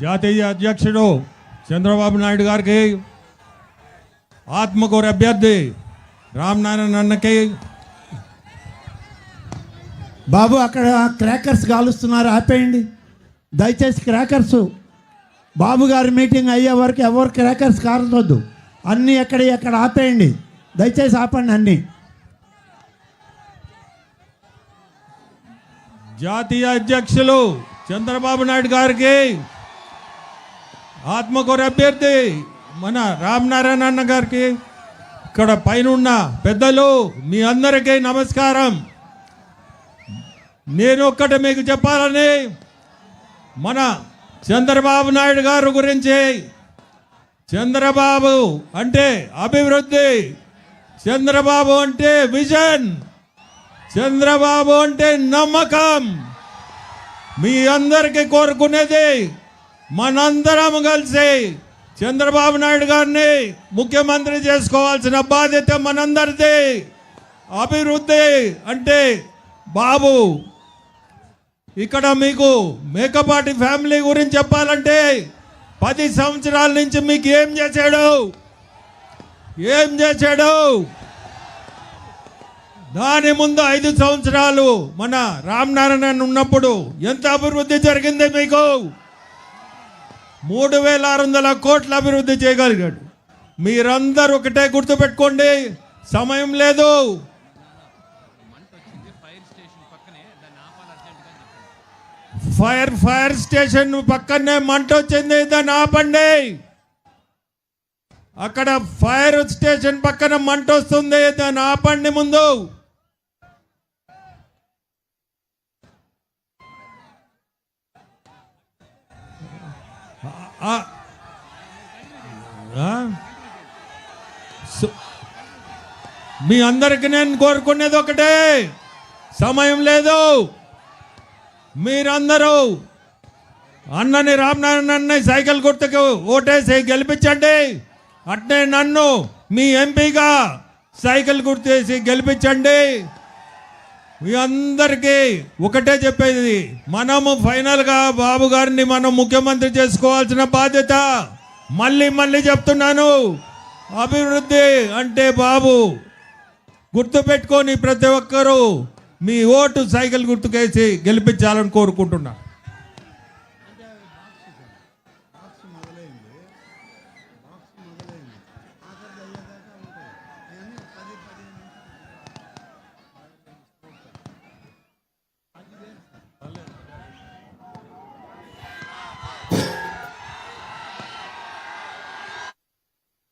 జాతీయ అధ్యక్షుడు చంద్రబాబు నాయుడు గారికి ఆత్మకూరు అభ్యర్థి రామనారాయణ అన్నకి. బాబు అక్కడ క్రాకర్స్ కాలుస్తున్నారు ఆపేయండి. దయచేసి క్రాకర్స్ బాబు గారి మీటింగ్ అయ్యే వరకు ఎవరు క్రాకర్స్ కాల్చొద్దు అన్నీ ఎక్కడ ఎక్కడ ఆపేయండి. దయచేసి ఆపండి అన్నీ. జాతీయ అధ్యక్షులు చంద్రబాబు నాయుడు గారికి ఆత్మకూర అభ్యర్థి మన రామనారాయణ అన్న గారికి ఇక్కడ పైన ఉన్న పెద్దలు మీ అందరికీ నమస్కారం. నేను ఒక్కటి మీకు చెప్పాలని మన చంద్రబాబు నాయుడు గారు గురించి చంద్రబాబు అంటే అభివృద్ధి చంద్రబాబు అంటే విజన్ చంద్రబాబు అంటే నమ్మకం. మీ అందరికీ కోరుకునేది మనందరం కలిసి చంద్రబాబు నాయుడు గారిని ముఖ్యమంత్రి చేసుకోవాల్సిన బాధ్యత మనందరిది. అభివృద్ధి అంటే బాబు ఇక్కడ మీకు మేకపాటి ఫ్యామిలీ గురించి చెప్పాలంటే పది సంవత్సరాల నుంచి మీకు ఏం చేశాడు? ఏం చేశాడు? దాని ముందు ఐదు సంవత్సరాలు మన రామనారాయణ ఉన్నప్పుడు ఎంత అభివృద్ధి జరిగింది మీకు? మూడు వేల ఆరు వందల కోట్ల అభివృద్ధి చేయగలిగాడు. మీరందరూ ఒకటే గుర్తుపెట్టుకోండి సమయం లేదు. ఫైర్ ఫైర్ స్టేషన్ పక్కనే మంట వచ్చింది దాన్ని ఆపండి. అక్కడ ఫైర్ స్టేషన్ పక్కన మంట వస్తుంది దాన్ని ఆపండి ముందు. మీ అందరికి నేను కోరుకునేది ఒకటే. సమయం లేదు. మీరందరూ అన్నని రామనారాయణ అన్నని సైకిల్ గుర్తుకు ఓటేసి గెలిపించండి. అట్నే నన్ను మీ ఎంపీగా సైకిల్ గుర్తేసి గెలిపించండి. మీ అందరికీ ఒకటే చెప్పేది మనము ఫైనల్గా బాబు గారిని మనం ముఖ్యమంత్రి చేసుకోవాల్సిన బాధ్యత. మళ్ళీ మళ్ళీ చెప్తున్నాను అభివృద్ధి అంటే బాబు గుర్తుపెట్టుకొని ప్రతి ఒక్కరూ మీ ఓటు సైకిల్ గుర్తుకేసి గెలిపించాలని కోరుకుంటున్నాను